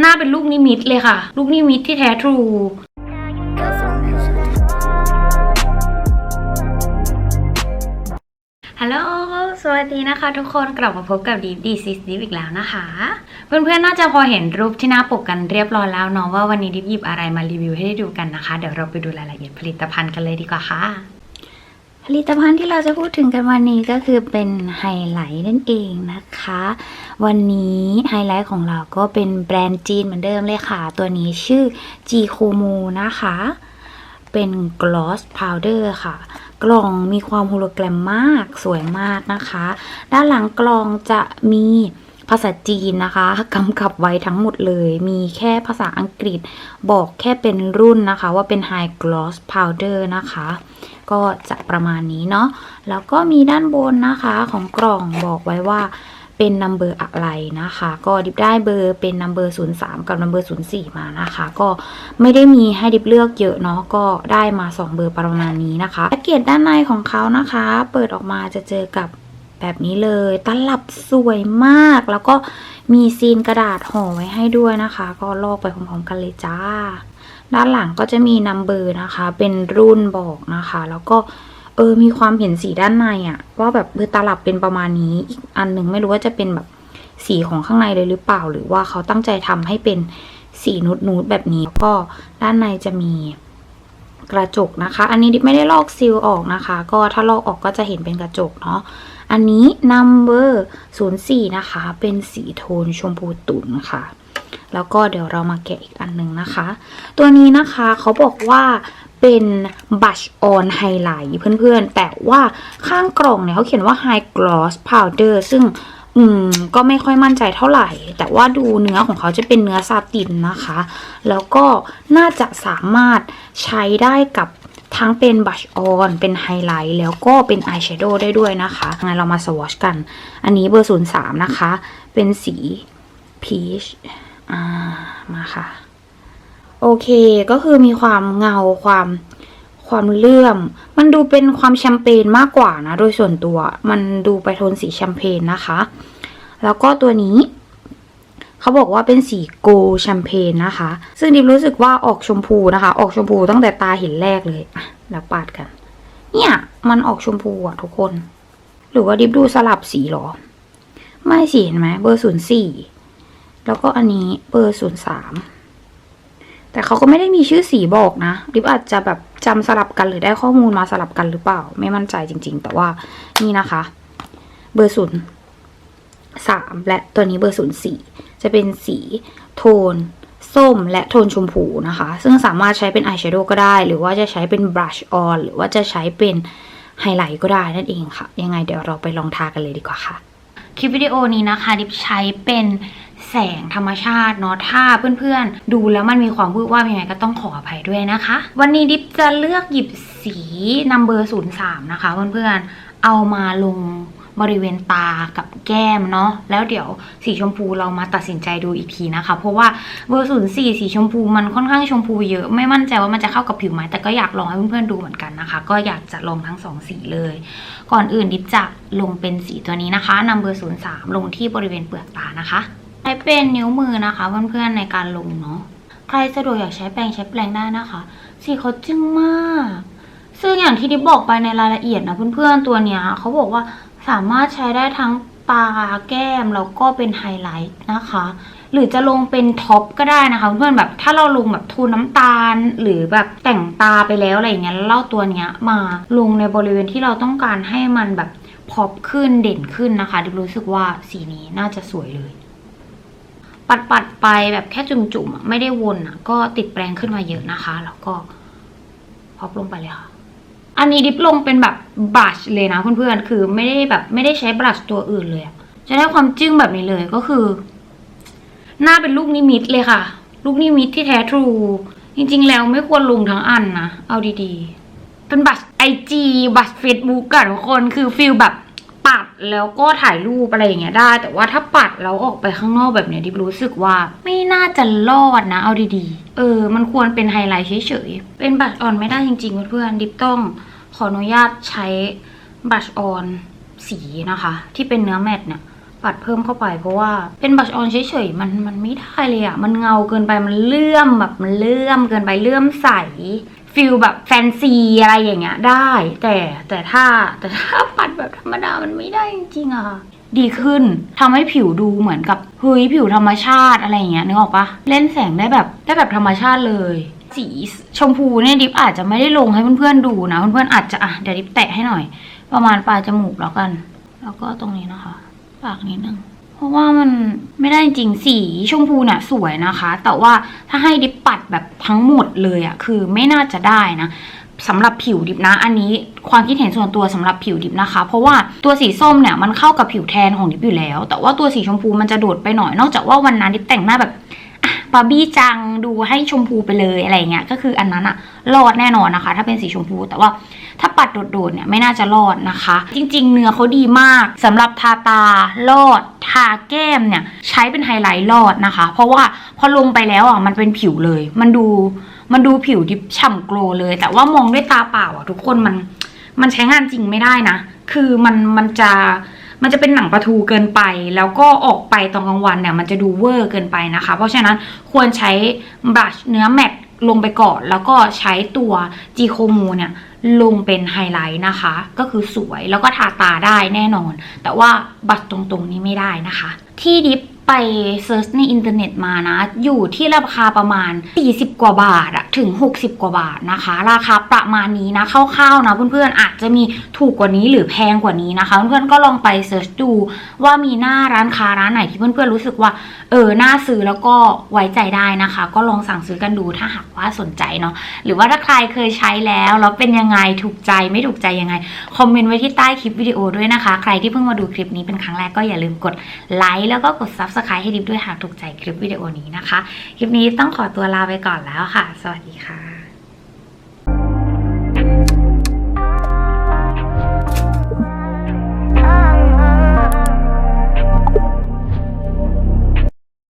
หน้าเป็นลูกนิมิตเลยค่ะ ลูกนิมิตที่แท้ทรูฮัลโหล สวัสดีนะคะ ทุกคนกลับมาพบกับดีดีซิสดิฟอีกแล้วนะคะ เพื่อนๆ น่าจะพอเห็นรูปที่หน้าปกกันเรียบร้อยแล้วเนาะว่าวันนี้ดิฟหยิบอะไรมารีวิวให้ได้ดูกันนะคะ เดี๋ยวเราไปดูรายละเอียดผลิตภัณฑ์กันเลยดีกว่าค่ะ ผลิตภัณฑ์ที่เราจะพูดถึงกันวันนี้ก็คือเป็นไฮไลท์นั่นเองนะคะ วันนี้ไฮไลท์ของเราก็เป็นแบรนด์จีนเหมือนเดิมเลยค่ะ ตัวนี้ชื่อ G c o m o นะคะ เป็น gloss powder ค่ะ กล่องมีความโฮโลแกรมมากสวยมากนะคะ ด้านหลังกล่องจะมี ภาษาจีนนะคะกำกับไว้ทั้งหมดเลย มีแค่ภาษาอังกฤษบอกแค่เป็นรุ่นนะคะ ว่าเป็น high gloss powder นะคะ ก็จะประมาณนี้เนาะแล้วก็มีด้านบนนะคะของกล่องบอกไว้ว่าเป็นนัมเบอร์อะไรนะคะ ก็ดิบได้เบอร์เป็นนัมเบอร์03 กับนัมเบอร์04 มานะคะ ก็ไม่ได้มีให้ดิบเลือกเยอะเนาะก็ได้มา 2 เบอร์ประมาณนี้นะคะแพ็กเกจด้านในของเขานะคะ เปิดออกมาจะเจอกับ แบบนี้เลย ตลับสวยมาก แล้วก็มีซีนกระดาษห่อไว้ให้ด้วยนะคะ ก็ลอกไปพร้อมๆกันเลยจ้า ด้านหลังก็จะมีนัมเบอร์นะคะ เป็นรุ่นบอกนะคะ แล้วก็เออมีความเห็นสีด้านในอะว่าแบบเบอร์ตลับเป็นประมาณนี้อีกอันหนึ่งไม่รู้ว่าจะเป็นแบบสีของข้างในเลยหรือเปล่า หรือว่าเขาตั้งใจทำให้เป็นสีนูดนูดๆแบบนี้แล้วก็ด้านในจะมีกระจกนะคะ อันนี้ดิไม่ได้ลอกซีลออกนะคะ ก็ถ้าลอกออกก็จะเห็นเป็นกระจกเนาะ อันนี้นัมเบอร์04 นะคะ เป็นสีโทนชมพูตุ่นค่ะ แล้วก็เดี๋ยวเรามาแกะอีกอันหนึ่งนะคะ ตัวนี้นะคะเขาบอกว่าเป็นบัชออนไฮไลท์เพื่อนๆ แต่ว่าข้างกล่องเนี่ยเขาเขียนว่า High Gloss Powder ซึ่งอืมก็ไม่ค่อยมั่นใจเท่าไหร่ แต่ว่าดูเนื้อของเขาจะเป็นเนื้อซาตินนะคะ แล้วก็น่าจะสามารถใช้ได้กับ ทั้งเป็นบัชออน เป็นไฮไลท์ แล้วก็เป็นอายแชโดว์ได้ด้วยนะคะงั้นเรามาสวอชกัน อันนี้เบอร์ 03 นะคะ เป็นสีพีชอ่ามาค่ะ โอเค ก็คือมีความเงาความความเลื่อม มันดูเป็นความแชมเปญมากกว่านะ โดยส่วนตัว มันดูไปโทนสีแชมเปญนะคะ แล้วก็ตัวนี้ เขาบอกว่าเป็นสีโกลแชมเปญนะคะ ซึ่งดิมรู้สึกว่าออกชมพูนะคะ ออกชมพูตั้งแต่ตาเห็นแรกเลยอะแล้วปาดกัน เนี่ย มันออกชมพูอะทุกคน หรือว่าดิบดูสลับสีหรอ ไม่สิเห็นไหมเบอร์ศูนย์สี่แล้วก็อันนี้เบอร์ศูนย์สามแต่เขาก็ไม่ได้มีชื่อสีบอกนะดิบอาจจะแบบจำสลับกันหรือได้ข้อมูลมาสลับกันหรือเปล่า ไม่มั่นใจจริง ๆ แต่ว่านี่นะคะ เบอร์ศูนย์ สามและตัวนี้เบอร์ศูนย์สี่จะเป็นสีโทนส้มและโทนชมพูนะคะ ซึ่งสามารถใช้เป็นอายแชโดว์ก็ได้ หรือว่าจะใช้เป็นบลัชออนหรือว่าจะใช้เป็นไฮไลท์ก็ได้นั่นเองค่ะ ยังไงเดี๋ยวเราไปลองทากันเลยดีกว่าค่ะ คลิปวิดีโอนี้นะคะดิบใช้เป็นแสงธรรมชาติเนาะถ้าเพื่อนๆ ดูแล้วมันมีความวืบว่ายังไงก็ต้องขออภัยด้วยนะคะ วันนี้ดิบจะเลือกหยิบสีนัมเบอร์ศูนย์สามนะคะเพื่อนๆ เอามาลง บริเวณตากับแก้มเนาะแล้วเดี๋ยวสีชมพูเรามาตัดสินใจดูอีกทีนะคะ เพราะว่าเบอร์ศูนย์สี่สีชมพูมันค่อนข้างชมพูเยอะไม่มั่นใจว่ามันจะเข้ากับผิวไหมแต่ก็อยากลองให้เพื่อนๆดูเหมือนกันนะคะ ก็อยากจะลองทั้งสองสีเลย ก่อนอื่นดิบจะลงเป็นสีตัวนี้นะคะนัมเบอร์ศูนย์สามลงที่บริเวณเปลือกตานะคะใช้เป็นนิ้วมือนะคะเพื่อนๆในการลงเนาะใครสะดวกอยากใช้แปรงใช้แปรงได้นะคะ สีเขาจึ้งมากซึ่งอย่างที่ดิบบอกไปในรายละเอียดนะเพื่อนๆตัวเนี้ยเขาบอกว่า สามารถใช้ได้ทั้งตาแก้มแล้วก็เป็นไฮไลท์นะคะ หรือจะลงเป็นท็อปก็ได้นะคะเพื่อนแบบถ้าเราลงแบบทูนน้ำตาล หรือแบบแต่งตาไปแล้วอะไรอย่างเงี้ยแล้วเล่าตัวเนี้ยมาลงในบริเวณที่เราต้องการให้มันแบบพอปขึ้นเด่นขึ้นนะคะดิรู้สึกว่าสีนี้น่าจะสวยเลย ปัดปัดๆไปแบบแค่จุ่มๆไม่ได้วนอะก็ติดแปรงขึ้นมาเยอะนะคะ แล้วก็พอปลงไปเลยค่ะ อันนี้ดิฟลงเป็นแบบบลัชเลยนะเพื่อนๆ คือไม่ได้แบบไม่ได้ใช้บลัชตัวอื่นเลยอะจะได้ความจึ้งแบบนี้เลยก็คือ หน้าเป็นลูกนิมิตเลยค่ะ ลูกนิมิตที่แท้ทรู จริงๆ แล้วไม่ควรลงทั้งอันนะ เอาดีๆ เป็นบัตรไอจีบัตรเฟซบุ๊กกันทุกคนคือฟิลแบบ แล้วก็ถ่ายรูปอะไรอย่างเงี้ยได้ แต่ว่าถ้าปัดแล้วออกไปข้างนอกแบบเนี้ยดิบรู้สึกว่าไม่น่าจะรอดนะเอาดีๆ เออ มันควรเป็นไฮไลท์เฉยๆ เป็นบัตรออนไม่ได้จริงๆเพื่อนๆดิบต้องขออนุญาตใช้บัตรออนสีนะคะ ที่เป็นเนื้อแมตต์เนี่ยปัดเพิ่มเข้าไปเพราะว่าเป็นบัชออนเฉยๆมันมันไม่ได้เลยอะมันเงาเกินไปมันเลื่อมแบบมันเลื่อมเกินไปเลื่อมใส ฟิลแบบแฟนซีอะไรอย่างเงี้ยได้ แต่แต่ถ้าแต่ถ้าปัดแบบธรรมดามันไม่ได้จริงๆอะค่ะดีขึ้นทำให้ผิวดูเหมือนกับเฮ้ยผิวธรรมชาติอะไรอย่างเงี้ยนึกออกปะเล่นแสงได้แบบได้แบบธรรมชาติเลย สีชมพูเนี่ยดิฟอาจจะไม่ได้ลงให้เพื่อนๆดูนะเพื่อนๆอาจจะอะเดี๋ยวดิฟแตะให้หน่อย ประมาณปลายจมูกแล้วกัน แล้วก็ตรงนี้นะคะ ปากนิดนึง ราะว่ามันไม่ได้จริงสีชมพูเนี่ยสวยนะคะ แต่ว่าถ้าให้ดิปปัดแบบทั้งหมดเลยอะคือไม่น่าจะได้นะสำหรับผิวดิบนะ อันนี้ความคิดเห็นส่วนตัวสำหรับผิวดิบนะคะ เพราะว่าตัวสีส้มเนี่ยมันเข้ากับผิวแทนของดิบอยู่แล้ว แต่ว่าตัวสีชมพูมันจะโดดไปหน่อย นอกจากว่าวันนั้นดิบแต่งหน้าแบบ บาร์บี้จังดูให้ชมพูไปเลยอะไรเงี้ยก็คืออันนั้นอะรอดแน่นอนนะคะ ถ้าเป็นสีชมพูแต่ว่าถ้าปัดโดดๆเนี่ยไม่น่าจะรอดนะคะ จริง ๆ เนื้อเขาดีมากสำหรับทาตารอด ทาแก้มเนี่ยใช้เป็นไฮไลท์รอดนะคะ เพราะว่าพอลงไปแล้วอะมันเป็นผิวเลย มันดูมันดูผิวดิบฉ่ำโกลเลย แต่ว่ามองด้วยตาเปล่าอะทุกคนมันมันใช้งานจริงไม่ได้นะ คือมันมันจะ มันจะเป็นหนังปลาทูเกินไป แล้วก็ออกไปตอนกลางวันเนี่ยมันจะดูเวอร์เกินไปนะคะ เพราะฉะนั้นควรใช้บลัชเนื้อแมตลงไปก่อน แล้วก็ใช้ตัวจีโคมูเนี่ยลงเป็นไฮไลท์นะคะ ก็คือสวยแล้วก็ทาตาได้แน่นอน แต่ว่าบัตรตรงๆนี้ไม่ได้นะคะ ที่ดิฟ ไปเซิร์ชในอินเทอร์เน็ตมานะ อยู่ที่ราคาประมาณ 40 กว่าบาทอะถึง 60 กว่าบาทนะคะ ราคาประมาณนี้นะคร่าวๆนะเพื่อนๆอาจจะมีถูกกว่านี้หรือแพงกว่านี้นะคะเพื่อนๆก็ลองไปเซิร์ชดูว่ามีหน้าร้านค้าร้านไหนที่เพื่อนๆรู้สึกว่าเออน่าซื้อแล้วก็ไว้ใจได้นะคะ ก็ลองสั่งซื้อกันดูถ้าหากว่าสนใจเนาะหรือว่าถ้าใครเคยใช้แล้วแล้วเป็นยังไงถูกใจไม่ถูกใจยังไงคอมเมนต์ไว้ที่ใต้คลิปวิดีโอด้วยนะคะ ใครที่เพิ่งมาดูคลิปนี้เป็นครั้งแรกก็อย่าลืมกดไลค์แล้วก็กด Subscribe ให้ดิฟด้วยหากถูกใจคลิปวิดีโอนี้นะคะ คลิปนี้ต้องขอตัวลาไปก่อนแล้วค่ะ สวัสดีค่ะ